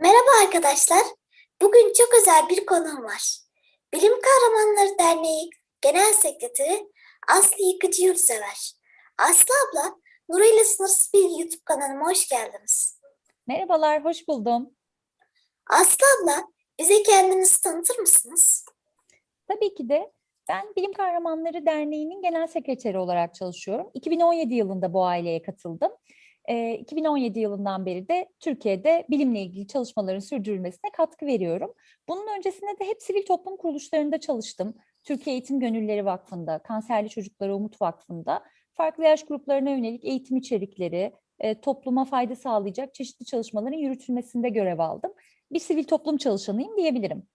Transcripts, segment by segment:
Merhaba arkadaşlar. Bugün çok özel bir konuğum var. Bilim Kahramanları Derneği Genel Sekreteri Aslı Yıkıcı Yurtsever. Aslı abla, Nuru ile Sınırsız bir YouTube kanalıma hoş geldiniz. Merhabalar, hoş buldum. Aslı abla, bize kendinizi tanıtır mısınız? Tabii ki de ben Bilim Kahramanları Derneği'nin genel sekreteri olarak çalışıyorum. 2017 yılında bu aileye katıldım. Ee, 2017 yılından beri de Türkiye'de bilimle ilgili çalışmaların sürdürülmesine katkı veriyorum. Bunun öncesinde de hep sivil toplum kuruluşlarında çalıştım. Türkiye Eğitim Gönülleri Vakfı'nda, Kanserli Çocuklara Umut Vakfı'nda farklı yaş gruplarına yönelik eğitim içerikleri, e, topluma fayda sağlayacak çeşitli çalışmaların yürütülmesinde görev aldım. Bir sivil toplum çalışanıyım diyebilirim.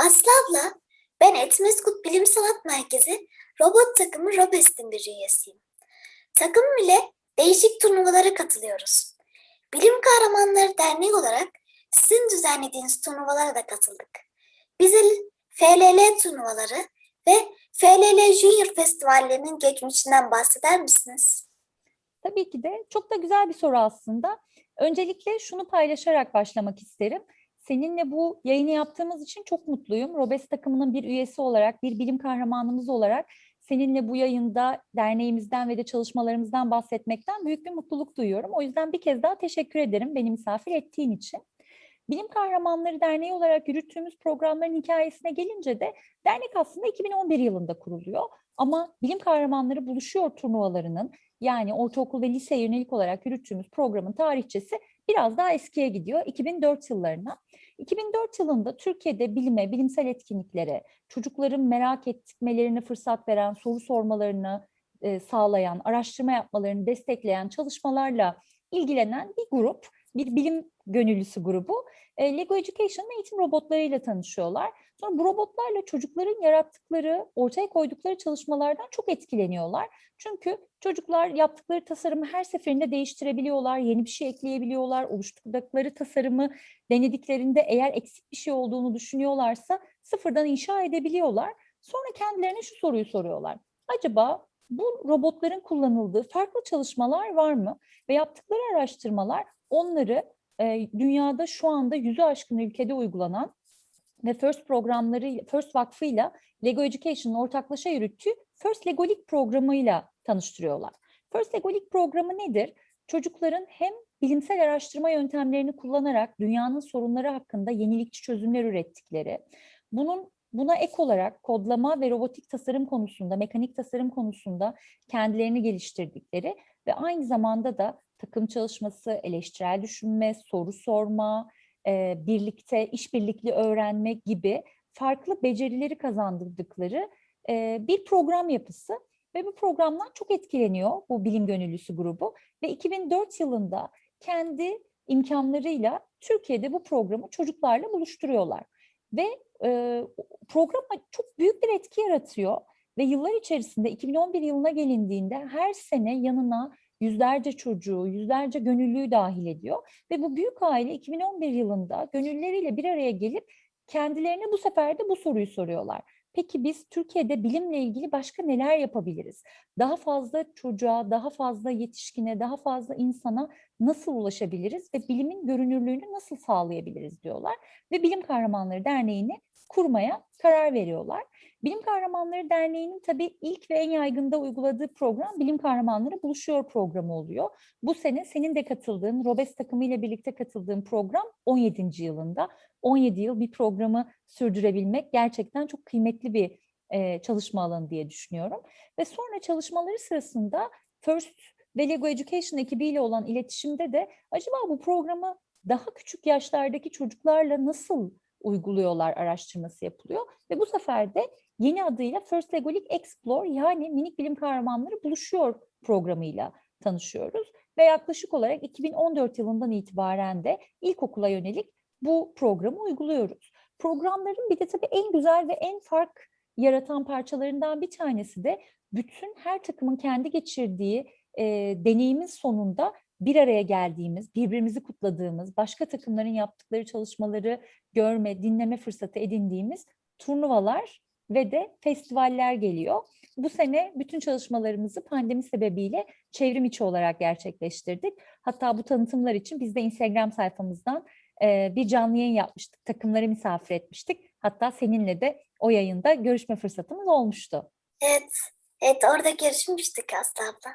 Aslı abla, ben Etmeskut Bilim Sanat Merkezi robot takımı Robest'in bir üyesiyim. Takımım ile değişik turnuvalara katılıyoruz. Bilim Kahramanları Derneği olarak sizin düzenlediğiniz turnuvalara da katıldık. Bize FLL turnuvaları ve FLL Junior festivallerinin geçmişinden bahseder misiniz? Tabii ki de çok da güzel bir soru aslında. Öncelikle şunu paylaşarak başlamak isterim. Seninle bu yayını yaptığımız için çok mutluyum. Robes takımının bir üyesi olarak, bir bilim kahramanımız olarak seninle bu yayında derneğimizden ve de çalışmalarımızdan bahsetmekten büyük bir mutluluk duyuyorum. O yüzden bir kez daha teşekkür ederim beni misafir ettiğin için. Bilim Kahramanları Derneği olarak yürüttüğümüz programların hikayesine gelince de dernek aslında 2011 yılında kuruluyor. Ama Bilim Kahramanları Buluşuyor turnuvalarının yani ortaokul ve lise yönelik olarak yürüttüğümüz programın tarihçesi biraz daha eskiye gidiyor 2004 yıllarına. 2004 yılında Türkiye'de bilime, bilimsel etkinliklere, çocukların merak etmelerini fırsat veren, soru sormalarını e, sağlayan, araştırma yapmalarını destekleyen çalışmalarla ilgilenen bir grup, bir bilim gönüllüsü grubu e, Lego Education'ın eğitim robotlarıyla tanışıyorlar. Sonra bu robotlarla çocukların yarattıkları, ortaya koydukları çalışmalardan çok etkileniyorlar. Çünkü çocuklar yaptıkları tasarımı her seferinde değiştirebiliyorlar, yeni bir şey ekleyebiliyorlar, oluşturdukları tasarımı denediklerinde eğer eksik bir şey olduğunu düşünüyorlarsa sıfırdan inşa edebiliyorlar. Sonra kendilerine şu soruyu soruyorlar. Acaba bu robotların kullanıldığı farklı çalışmalar var mı? Ve yaptıkları araştırmalar onları e, dünyada şu anda yüzü aşkın ülkede uygulanan ve FIRST programları, FIRST Vakfı'yla Lego Education'ın ortaklaşa yürüttüğü FIRST Legolik programıyla tanıştırıyorlar. FIRST Legolik programı nedir? Çocukların hem bilimsel araştırma yöntemlerini kullanarak dünyanın sorunları hakkında yenilikçi çözümler ürettikleri, bunun buna ek olarak kodlama ve robotik tasarım konusunda, mekanik tasarım konusunda kendilerini geliştirdikleri ve aynı zamanda da takım çalışması, eleştirel düşünme, soru sorma, e, birlikte işbirlikli öğrenme gibi farklı becerileri kazandırdıkları e, bir program yapısı ve bu programdan çok etkileniyor bu bilim gönüllüsü grubu ve 2004 yılında kendi imkanlarıyla Türkiye'de bu programı çocuklarla buluşturuyorlar ve e, program çok büyük bir etki yaratıyor ve yıllar içerisinde 2011 yılına gelindiğinde her sene yanına yüzlerce çocuğu, yüzlerce gönüllüyü dahil ediyor. Ve bu büyük aile 2011 yılında gönülleriyle bir araya gelip kendilerine bu sefer de bu soruyu soruyorlar. Peki biz Türkiye'de bilimle ilgili başka neler yapabiliriz? Daha fazla çocuğa, daha fazla yetişkine, daha fazla insana nasıl ulaşabiliriz ve bilimin görünürlüğünü nasıl sağlayabiliriz diyorlar. Ve Bilim Kahramanları Derneği'ni kurmaya karar veriyorlar. Bilim Kahramanları Derneği'nin tabii ilk ve en yaygında uyguladığı program Bilim Kahramanları Buluşuyor programı oluyor. Bu sene senin de katıldığın, Robes takımı ile birlikte katıldığın program 17. yılında. 17 yıl bir programı sürdürebilmek gerçekten çok kıymetli bir e, çalışma alanı diye düşünüyorum. Ve sonra çalışmaları sırasında First ve Lego Education ekibiyle olan iletişimde de acaba bu programı daha küçük yaşlardaki çocuklarla nasıl uyguluyorlar araştırması yapılıyor. Ve bu sefer de yeni adıyla First Legolik Explore yani minik bilim kahramanları buluşuyor programıyla tanışıyoruz. Ve yaklaşık olarak 2014 yılından itibaren de ilkokula yönelik bu programı uyguluyoruz. Programların bir de tabii en güzel ve en fark yaratan parçalarından bir tanesi de bütün her takımın kendi geçirdiği e, deneyimin sonunda bir araya geldiğimiz, birbirimizi kutladığımız, başka takımların yaptıkları çalışmaları görme, dinleme fırsatı edindiğimiz turnuvalar ve de festivaller geliyor. Bu sene bütün çalışmalarımızı pandemi sebebiyle çevrim içi olarak gerçekleştirdik. Hatta bu tanıtımlar için biz de Instagram sayfamızdan e, bir canlı yayın yapmıştık. Takımları misafir etmiştik. Hatta seninle de o yayında görüşme fırsatımız olmuştu. Evet, evet orada görüşmüştük Aslı abla.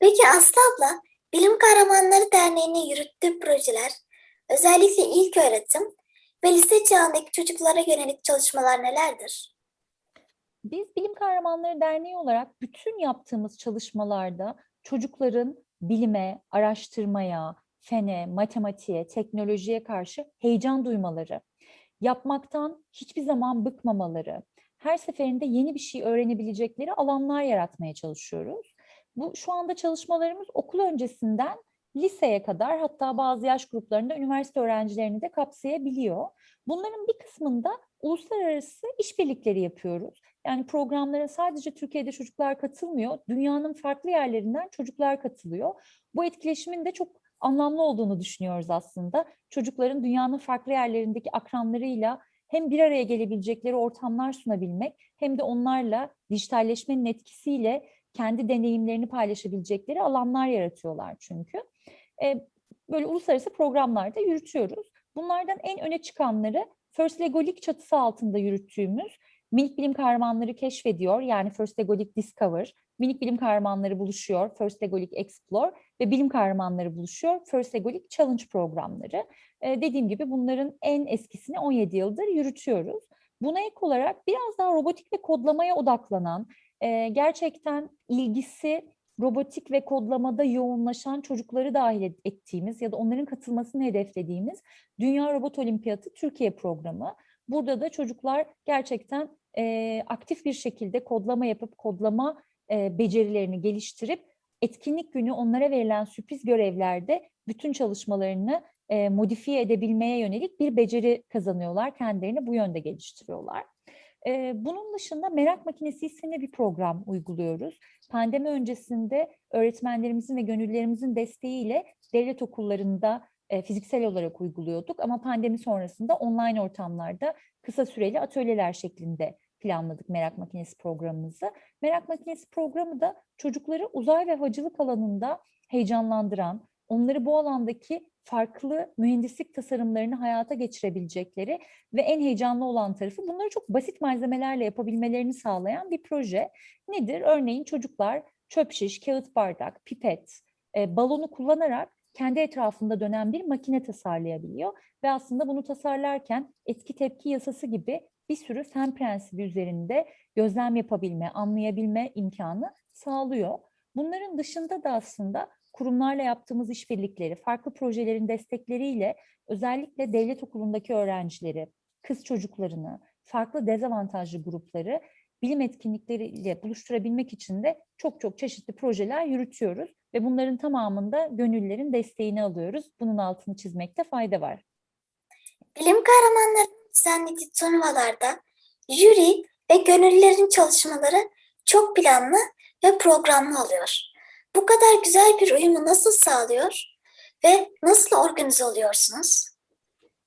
Peki Aslı abla, Bilim Kahramanları Derneği'nin yürüttüğü projeler, özellikle ilk öğretim ve lise çağındaki çocuklara yönelik çalışmalar nelerdir? Biz Bilim Kahramanları Derneği olarak bütün yaptığımız çalışmalarda çocukların bilime, araştırmaya, fene, matematiğe, teknolojiye karşı heyecan duymaları, yapmaktan hiçbir zaman bıkmamaları, her seferinde yeni bir şey öğrenebilecekleri alanlar yaratmaya çalışıyoruz. Bu şu anda çalışmalarımız okul öncesinden liseye kadar hatta bazı yaş gruplarında üniversite öğrencilerini de kapsayabiliyor. Bunların bir kısmında uluslararası işbirlikleri yapıyoruz. Yani programlara sadece Türkiye'de çocuklar katılmıyor, dünyanın farklı yerlerinden çocuklar katılıyor. Bu etkileşimin de çok anlamlı olduğunu düşünüyoruz aslında. Çocukların dünyanın farklı yerlerindeki akranlarıyla hem bir araya gelebilecekleri ortamlar sunabilmek hem de onlarla dijitalleşmenin etkisiyle kendi deneyimlerini paylaşabilecekleri alanlar yaratıyorlar çünkü. E, böyle uluslararası programlarda yürütüyoruz. Bunlardan en öne çıkanları First Lego League çatısı altında yürüttüğümüz Minik Bilim Kahramanları keşfediyor yani First League Discover, Minik Bilim Kahramanları buluşuyor First League Explore ve Bilim Kahramanları buluşuyor First League Challenge programları. Ee, dediğim gibi bunların en eskisini 17 yıldır yürütüyoruz. Buna ek olarak biraz daha robotik ve kodlamaya odaklanan, e, gerçekten ilgisi robotik ve kodlamada yoğunlaşan çocukları dahil ettiğimiz ya da onların katılmasını hedeflediğimiz Dünya Robot Olimpiyatı Türkiye programı. Burada da çocuklar gerçekten e, aktif bir şekilde kodlama yapıp kodlama e, becerilerini geliştirip etkinlik günü onlara verilen sürpriz görevlerde bütün çalışmalarını e, modifiye edebilmeye yönelik bir beceri kazanıyorlar. Kendilerini bu yönde geliştiriyorlar. E, bunun dışında Merak Makinesi isimli bir program uyguluyoruz. Pandemi öncesinde öğretmenlerimizin ve gönüllerimizin desteğiyle devlet okullarında e, fiziksel olarak uyguluyorduk ama pandemi sonrasında online ortamlarda kısa süreli atölyeler şeklinde planladık Merak Makinesi programımızı. Merak Makinesi programı da çocukları uzay ve havacılık alanında heyecanlandıran, onları bu alandaki farklı mühendislik tasarımlarını hayata geçirebilecekleri ve en heyecanlı olan tarafı bunları çok basit malzemelerle yapabilmelerini sağlayan bir proje. Nedir? Örneğin çocuklar çöp şiş, kağıt bardak, pipet, e, balonu kullanarak kendi etrafında dönen bir makine tasarlayabiliyor ve aslında bunu tasarlarken etki tepki yasası gibi bir sürü fen prensibi üzerinde gözlem yapabilme, anlayabilme imkanı sağlıyor. Bunların dışında da aslında kurumlarla yaptığımız işbirlikleri, farklı projelerin destekleriyle özellikle devlet okulundaki öğrencileri, kız çocuklarını, farklı dezavantajlı grupları bilim etkinlikleriyle buluşturabilmek için de çok çok çeşitli projeler yürütüyoruz ve bunların tamamında gönüllerin desteğini alıyoruz. Bunun altını çizmekte fayda var. Bilim kahramanları düzenlediği turnuvalarda jüri ve gönüllülerin çalışmaları çok planlı ve programlı oluyor. Bu kadar güzel bir uyumu nasıl sağlıyor ve nasıl organize oluyorsunuz?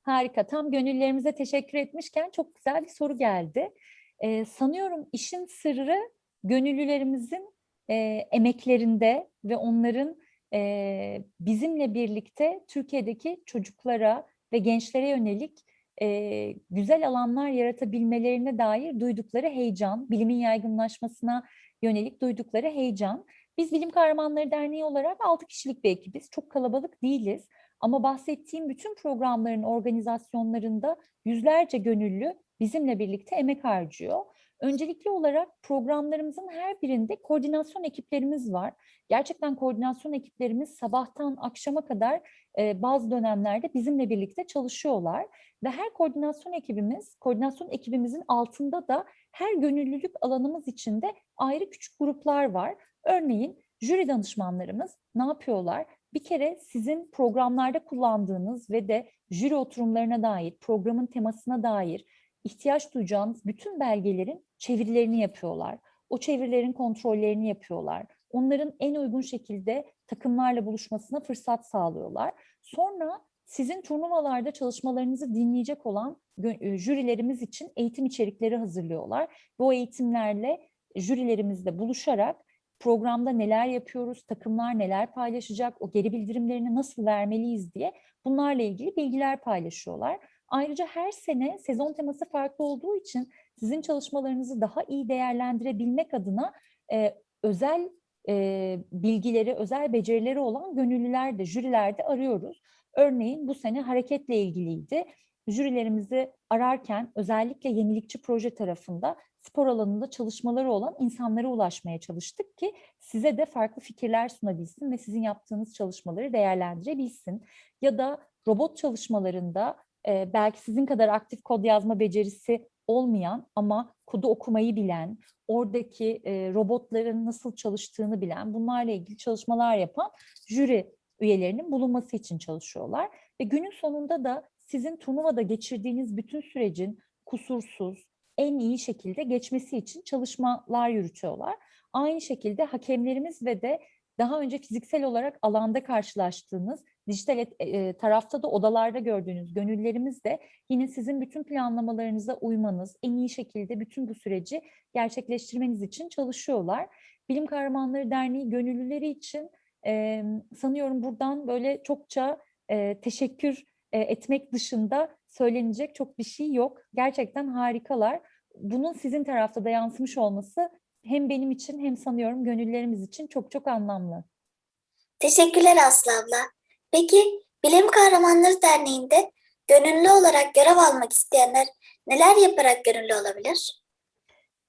Harika. Tam gönüllerimize teşekkür etmişken çok güzel bir soru geldi. Ee, sanıyorum işin sırrı gönüllülerimizin e, emeklerinde ve onların e, bizimle birlikte Türkiye'deki çocuklara ve gençlere yönelik e, güzel alanlar yaratabilmelerine dair duydukları heyecan, bilimin yaygınlaşmasına yönelik duydukları heyecan. Biz Bilim Kahramanları Derneği olarak 6 kişilik bir ekibiz. Çok kalabalık değiliz. Ama bahsettiğim bütün programların organizasyonlarında yüzlerce gönüllü bizimle birlikte emek harcıyor. Öncelikli olarak programlarımızın her birinde koordinasyon ekiplerimiz var. Gerçekten koordinasyon ekiplerimiz sabahtan akşama kadar e, bazı dönemlerde bizimle birlikte çalışıyorlar. Ve her koordinasyon ekibimiz, koordinasyon ekibimizin altında da her gönüllülük alanımız içinde ayrı küçük gruplar var. Örneğin jüri danışmanlarımız ne yapıyorlar? Bir kere sizin programlarda kullandığınız ve de jüri oturumlarına dair, programın temasına dair ihtiyaç duyacağınız bütün belgelerin çevirilerini yapıyorlar. O çevirilerin kontrollerini yapıyorlar. Onların en uygun şekilde takımlarla buluşmasına fırsat sağlıyorlar. Sonra sizin turnuvalarda çalışmalarınızı dinleyecek olan jürilerimiz için eğitim içerikleri hazırlıyorlar. Bu eğitimlerle jürilerimizle buluşarak programda neler yapıyoruz, takımlar neler paylaşacak, o geri bildirimlerini nasıl vermeliyiz diye bunlarla ilgili bilgiler paylaşıyorlar. Ayrıca her sene sezon teması farklı olduğu için sizin çalışmalarınızı daha iyi değerlendirebilmek adına e, özel e, bilgileri, özel becerileri olan gönüllüler de, jüriler de arıyoruz. Örneğin bu sene hareketle ilgiliydi. Jürilerimizi ararken özellikle yenilikçi proje tarafında spor alanında çalışmaları olan insanlara ulaşmaya çalıştık ki size de farklı fikirler sunabilsin ve sizin yaptığınız çalışmaları değerlendirebilsin. Ya da robot çalışmalarında e, belki sizin kadar aktif kod yazma becerisi olmayan ama kodu okumayı bilen, oradaki e, robotların nasıl çalıştığını bilen, bunlarla ilgili çalışmalar yapan jüri üyelerinin bulunması için çalışıyorlar. Ve günün sonunda da sizin turnuvada geçirdiğiniz bütün sürecin kusursuz, en iyi şekilde geçmesi için çalışmalar yürütüyorlar. Aynı şekilde hakemlerimiz ve de daha önce fiziksel olarak alanda karşılaştığınız, dijital et- e, tarafta da odalarda gördüğünüz gönüllerimiz de yine sizin bütün planlamalarınıza uymanız, en iyi şekilde bütün bu süreci gerçekleştirmeniz için çalışıyorlar. Bilim Kahramanları Derneği gönüllüleri için e, sanıyorum buradan böyle çokça e, teşekkür e, etmek dışında söylenecek çok bir şey yok. Gerçekten harikalar. Bunun sizin tarafta da yansımış olması hem benim için hem sanıyorum gönüllerimiz için çok çok anlamlı. Teşekkürler Aslı abla. Peki Bilim Kahramanları Derneği'nde gönüllü olarak görev almak isteyenler neler yaparak gönüllü olabilir?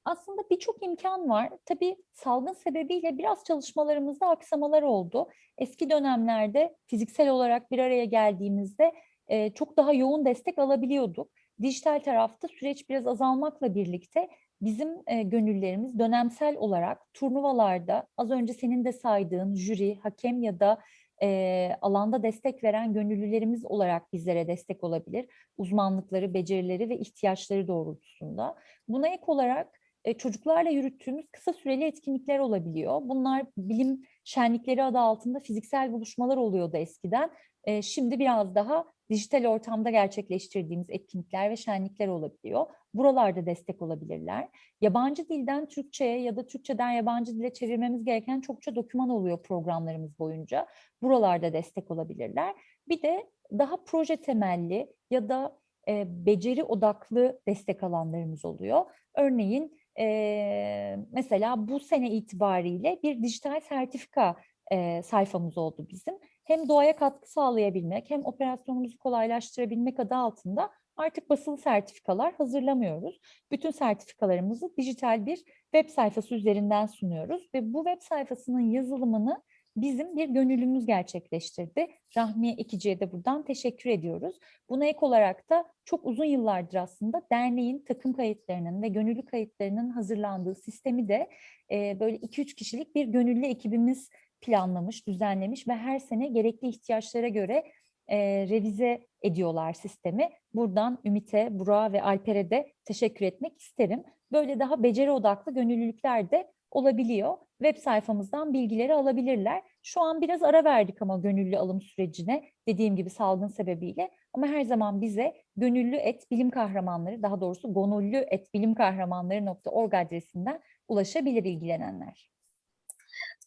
Aslında birçok imkan var. Tabii salgın sebebiyle biraz çalışmalarımızda aksamalar oldu. Eski dönemlerde fiziksel olarak bir araya geldiğimizde e, çok daha yoğun destek alabiliyorduk. Dijital tarafta süreç biraz azalmakla birlikte bizim e, gönüllerimiz dönemsel olarak turnuvalarda az önce senin de saydığın jüri, hakem ya da e, alanda destek veren gönüllülerimiz olarak bizlere destek olabilir. Uzmanlıkları, becerileri ve ihtiyaçları doğrultusunda. Buna ek olarak e, çocuklarla yürüttüğümüz kısa süreli etkinlikler olabiliyor. Bunlar bilim şenlikleri adı altında fiziksel buluşmalar oluyordu eskiden. E, şimdi biraz daha dijital ortamda gerçekleştirdiğimiz etkinlikler ve şenlikler olabiliyor. Buralarda destek olabilirler. Yabancı dilden Türkçe'ye ya da Türkçeden yabancı dile çevirmemiz gereken çokça doküman oluyor programlarımız boyunca. Buralarda destek olabilirler. Bir de daha proje temelli ya da e, beceri odaklı destek alanlarımız oluyor. Örneğin e, mesela bu sene itibariyle bir dijital sertifika e, sayfamız oldu bizim. Hem doğaya katkı sağlayabilmek hem operasyonumuzu kolaylaştırabilmek adı altında artık basılı sertifikalar hazırlamıyoruz. Bütün sertifikalarımızı dijital bir web sayfası üzerinden sunuyoruz ve bu web sayfasının yazılımını bizim bir gönüllümüz gerçekleştirdi. Rahmiye Ekici'ye de buradan teşekkür ediyoruz. Buna ek olarak da çok uzun yıllardır aslında derneğin takım kayıtlarının ve gönüllü kayıtlarının hazırlandığı sistemi de e, böyle 2-3 kişilik bir gönüllü ekibimiz planlamış, düzenlemiş ve her sene gerekli ihtiyaçlara göre e, revize ediyorlar sistemi. Buradan Ümit'e, Burak'a ve Alper'e de teşekkür etmek isterim. Böyle daha beceri odaklı gönüllülükler de olabiliyor. Web sayfamızdan bilgileri alabilirler. Şu an biraz ara verdik ama gönüllü alım sürecine dediğim gibi salgın sebebiyle. Ama her zaman bize gönüllü et bilim kahramanları daha doğrusu gonullü et bilim kahramanları.org adresinden ulaşabilir ilgilenenler.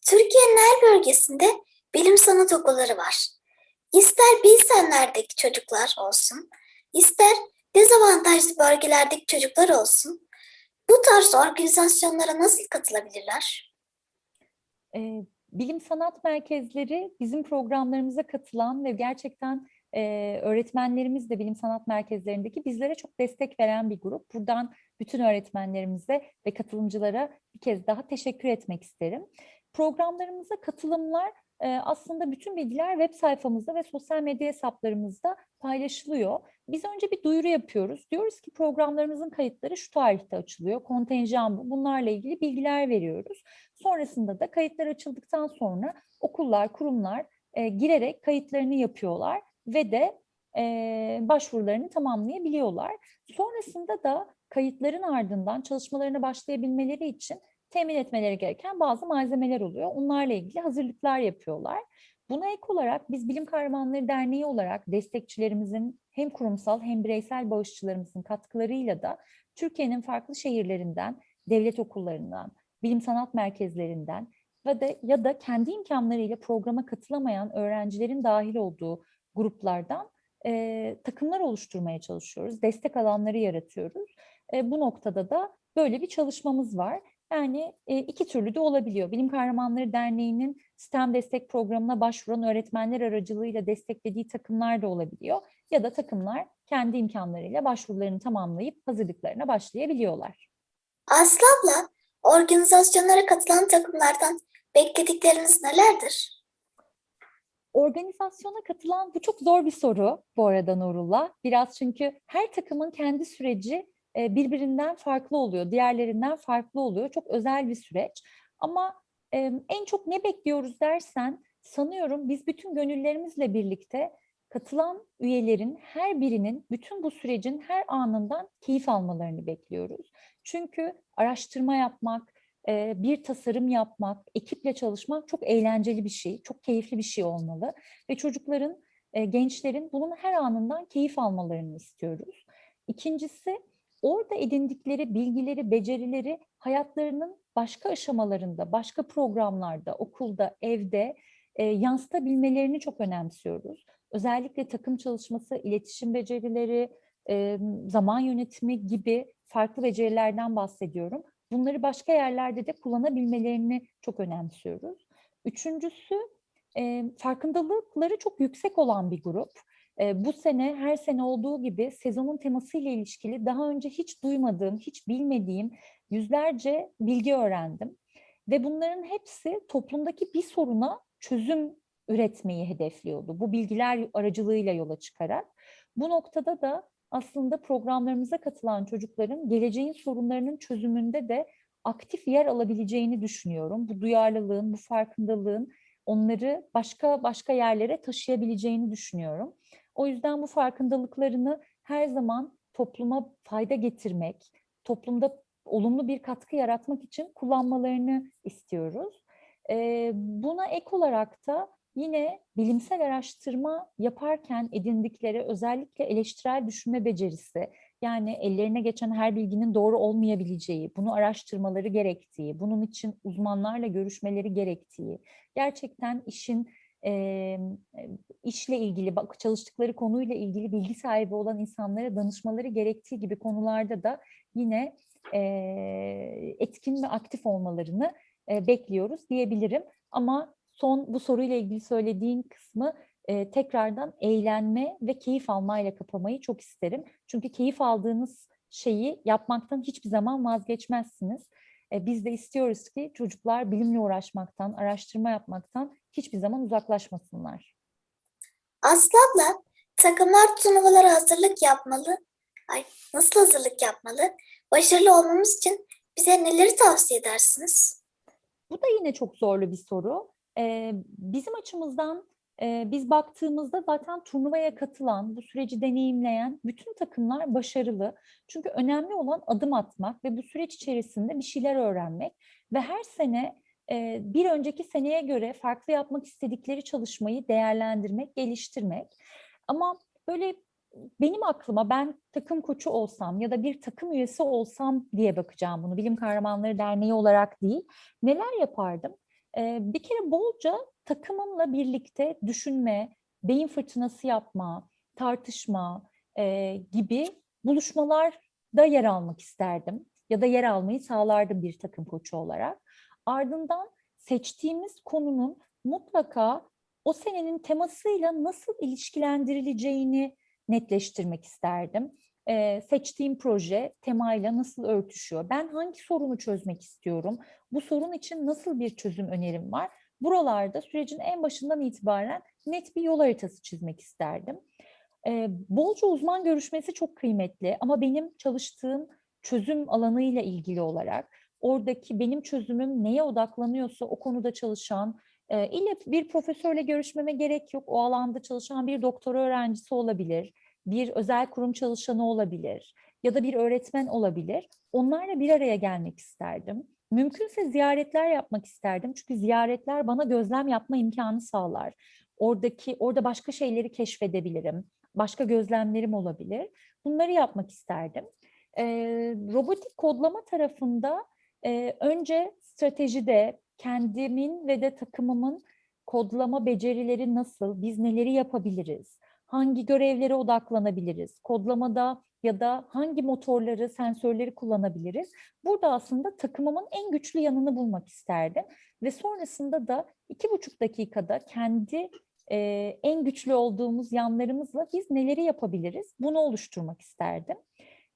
Türkiye'nin her bölgesinde bilim sanat okulları var. İster bilsenlerdeki çocuklar olsun, ister dezavantajlı bölgelerdeki çocuklar olsun, bu tarz organizasyonlara nasıl katılabilirler? e, bilim sanat merkezleri bizim programlarımıza katılan ve gerçekten e, öğretmenlerimiz de bilim sanat merkezlerindeki bizlere çok destek veren bir grup. Buradan bütün öğretmenlerimize ve katılımcılara bir kez daha teşekkür etmek isterim. Programlarımıza katılımlar e, aslında bütün bilgiler web sayfamızda ve sosyal medya hesaplarımızda paylaşılıyor. Biz önce bir duyuru yapıyoruz. Diyoruz ki programlarımızın kayıtları şu tarihte açılıyor. Kontenjan bu. Bunlarla ilgili bilgiler veriyoruz. Sonrasında da kayıtlar açıldıktan sonra okullar, kurumlar e, girerek kayıtlarını yapıyorlar ve de e, başvurularını tamamlayabiliyorlar. Sonrasında da kayıtların ardından çalışmalarına başlayabilmeleri için temin etmeleri gereken bazı malzemeler oluyor. Onlarla ilgili hazırlıklar yapıyorlar. Buna ek olarak biz Bilim Kahramanları Derneği olarak destekçilerimizin hem kurumsal hem bireysel bağışçılarımızın katkılarıyla da Türkiye'nin farklı şehirlerinden, devlet okullarından, bilim sanat merkezlerinden ve de ya da kendi imkanlarıyla programa katılamayan öğrencilerin dahil olduğu gruplardan e, takımlar oluşturmaya çalışıyoruz. Destek alanları yaratıyoruz. E, bu noktada da böyle bir çalışmamız var. Yani e, iki türlü de olabiliyor. Bilim Kahramanları Derneği'nin STEM destek programına başvuran öğretmenler aracılığıyla desteklediği takımlar da olabiliyor. Ya da takımlar kendi imkanlarıyla başvurularını tamamlayıp hazırlıklarına başlayabiliyorlar. Aslı abla, organizasyonlara katılan takımlardan bekledikleriniz nelerdir? Organizasyona katılan bu çok zor bir soru bu arada Nurullah. Biraz çünkü her takımın kendi süreci e, birbirinden farklı oluyor, diğerlerinden farklı oluyor. Çok özel bir süreç. Ama en çok ne bekliyoruz dersen sanıyorum biz bütün gönüllerimizle birlikte katılan üyelerin her birinin bütün bu sürecin her anından keyif almalarını bekliyoruz. Çünkü araştırma yapmak, e, bir tasarım yapmak, ekiple çalışmak çok eğlenceli bir şey, çok keyifli bir şey olmalı ve çocukların, e, gençlerin bunun her anından keyif almalarını istiyoruz. İkincisi, orada edindikleri bilgileri, becerileri hayatlarının başka aşamalarında, başka programlarda, okulda, evde e, yansıtabilmelerini çok önemsiyoruz. Özellikle takım çalışması, iletişim becerileri, e, zaman yönetimi gibi farklı becerilerden bahsediyorum. Bunları başka yerlerde de kullanabilmelerini çok önemsiyoruz. Üçüncüsü e, farkındalıkları çok yüksek olan bir grup. E, bu sene her sene olduğu gibi sezonun temasıyla ilişkili daha önce hiç duymadığım, hiç bilmediğim yüzlerce bilgi öğrendim. Ve bunların hepsi toplumdaki bir soruna çözüm üretmeyi hedefliyordu. Bu bilgiler aracılığıyla yola çıkarak. Bu noktada da aslında programlarımıza katılan çocukların geleceğin sorunlarının çözümünde de aktif yer alabileceğini düşünüyorum. Bu duyarlılığın, bu farkındalığın onları başka başka yerlere taşıyabileceğini düşünüyorum. O yüzden bu farkındalıklarını her zaman topluma fayda getirmek, toplumda olumlu bir katkı yaratmak için kullanmalarını istiyoruz. Buna ek olarak da yine bilimsel araştırma yaparken edindikleri özellikle eleştirel düşünme becerisi, yani ellerine geçen her bilginin doğru olmayabileceği, bunu araştırmaları gerektiği, bunun için uzmanlarla görüşmeleri gerektiği, gerçekten işin e, işle ilgili, çalıştıkları konuyla ilgili bilgi sahibi olan insanlara danışmaları gerektiği gibi konularda da yine e, etkin ve aktif olmalarını e, bekliyoruz diyebilirim. Ama son bu soruyla ilgili söylediğin kısmı e, tekrardan eğlenme ve keyif almayla kapamayı çok isterim. Çünkü keyif aldığınız şeyi yapmaktan hiçbir zaman vazgeçmezsiniz. E, biz de istiyoruz ki çocuklar bilimle uğraşmaktan, araştırma yapmaktan hiçbir zaman uzaklaşmasınlar. Aslı abla, takımlar turnuvalara hazırlık yapmalı. Ay, nasıl hazırlık yapmalı? Başarılı olmamız için bize neleri tavsiye edersiniz? Bu da yine çok zorlu bir soru. Ee, bizim açımızdan biz baktığımızda zaten turnuvaya katılan, bu süreci deneyimleyen bütün takımlar başarılı. Çünkü önemli olan adım atmak ve bu süreç içerisinde bir şeyler öğrenmek ve her sene bir önceki seneye göre farklı yapmak istedikleri çalışmayı değerlendirmek, geliştirmek. Ama böyle benim aklıma ben takım koçu olsam ya da bir takım üyesi olsam diye bakacağım bunu. Bilim Kahramanları Derneği olarak değil. Neler yapardım? Bir kere bolca takımımla birlikte düşünme, beyin fırtınası yapma, tartışma e, gibi buluşmalarda yer almak isterdim. Ya da yer almayı sağlardım bir takım koçu olarak. Ardından seçtiğimiz konunun mutlaka o senenin temasıyla nasıl ilişkilendirileceğini netleştirmek isterdim. Ee, seçtiğim proje temayla nasıl örtüşüyor? Ben hangi sorunu çözmek istiyorum? Bu sorun için nasıl bir çözüm önerim var? Buralarda sürecin en başından itibaren net bir yol haritası çizmek isterdim. Ee, bolca uzman görüşmesi çok kıymetli ama benim çalıştığım çözüm alanıyla ilgili olarak oradaki benim çözümüm neye odaklanıyorsa o konuda çalışan e, ile bir profesörle görüşmeme gerek yok. O alanda çalışan bir doktora öğrencisi olabilir, bir özel kurum çalışanı olabilir ya da bir öğretmen olabilir. Onlarla bir araya gelmek isterdim. Mümkünse ziyaretler yapmak isterdim. Çünkü ziyaretler bana gözlem yapma imkanı sağlar. Oradaki orada başka şeyleri keşfedebilirim. Başka gözlemlerim olabilir. Bunları yapmak isterdim. E, robotik kodlama tarafında e, önce stratejide, kendimin ve de takımımın kodlama becerileri nasıl, biz neleri yapabiliriz, hangi görevlere odaklanabiliriz, kodlamada ya da hangi motorları, sensörleri kullanabiliriz. Burada aslında takımımın en güçlü yanını bulmak isterdim ve sonrasında da iki buçuk dakikada kendi e, en güçlü olduğumuz yanlarımızla biz neleri yapabiliriz bunu oluşturmak isterdim.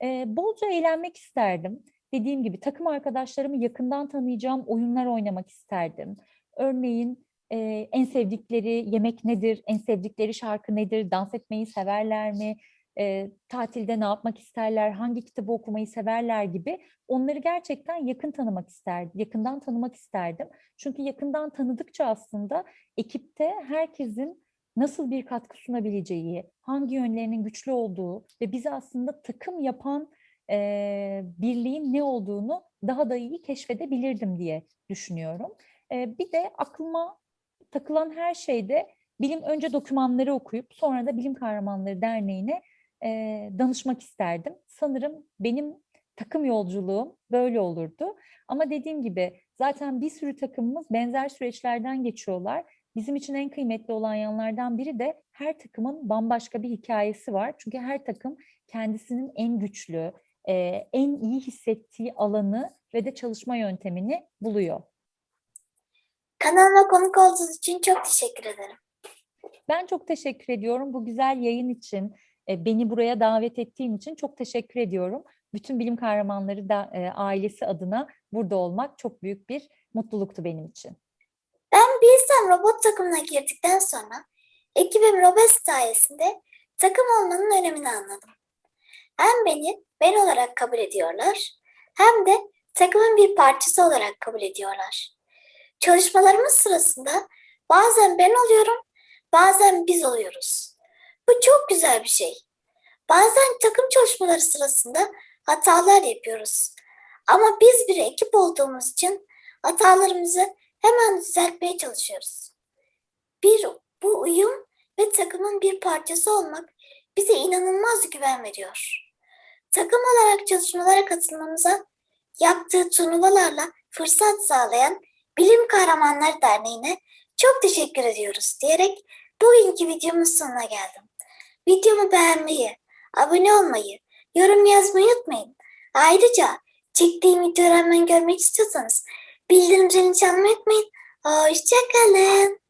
E, bolca eğlenmek isterdim. Dediğim gibi takım arkadaşlarımı yakından tanıyacağım oyunlar oynamak isterdim. Örneğin e, en sevdikleri yemek nedir, en sevdikleri şarkı nedir, dans etmeyi severler mi, e, tatilde ne yapmak isterler, hangi kitabı okumayı severler gibi onları gerçekten yakın tanımak isterdim, yakından tanımak isterdim. Çünkü yakından tanıdıkça aslında ekipte herkesin nasıl bir katkı sunabileceği, hangi yönlerinin güçlü olduğu ve bizi aslında takım yapan e, birliğin ne olduğunu daha da iyi keşfedebilirdim diye düşünüyorum. E, bir de aklıma takılan her şeyde bilim önce dokümanları okuyup sonra da Bilim Kahramanları Derneği'ne e, danışmak isterdim. Sanırım benim takım yolculuğum böyle olurdu. Ama dediğim gibi zaten bir sürü takımımız benzer süreçlerden geçiyorlar. Bizim için en kıymetli olan yanlardan biri de her takımın bambaşka bir hikayesi var. Çünkü her takım kendisinin en güçlü, en iyi hissettiği alanı ve de çalışma yöntemini buluyor. Kanalıma konuk olduğunuz için çok teşekkür ederim. Ben çok teşekkür ediyorum bu güzel yayın için, e, beni buraya davet ettiğin için çok teşekkür ediyorum. Bütün bilim kahramanları da e, ailesi adına burada olmak çok büyük bir mutluluktu benim için. Ben Bilsem robot takımına girdikten sonra ekibim Robes sayesinde takım olmanın önemini anladım. Hem beni ben olarak kabul ediyorlar hem de takımın bir parçası olarak kabul ediyorlar. Çalışmalarımız sırasında bazen ben oluyorum, bazen biz oluyoruz. Bu çok güzel bir şey. Bazen takım çalışmaları sırasında hatalar yapıyoruz. Ama biz bir ekip olduğumuz için hatalarımızı hemen düzeltmeye çalışıyoruz. Bir bu uyum ve takımın bir parçası olmak bize inanılmaz güven veriyor. Takım olarak çalışmalara katılmamıza yaptığı turnuvalarla fırsat sağlayan Bilim Kahramanları Derneği'ne çok teşekkür ediyoruz diyerek bugünkü videomun sonuna geldim. Videomu beğenmeyi, abone olmayı, yorum yazmayı unutmayın. Ayrıca çektiğim videoları hemen görmek istiyorsanız bildirim zilini çalmayı unutmayın. Hoşçakalın.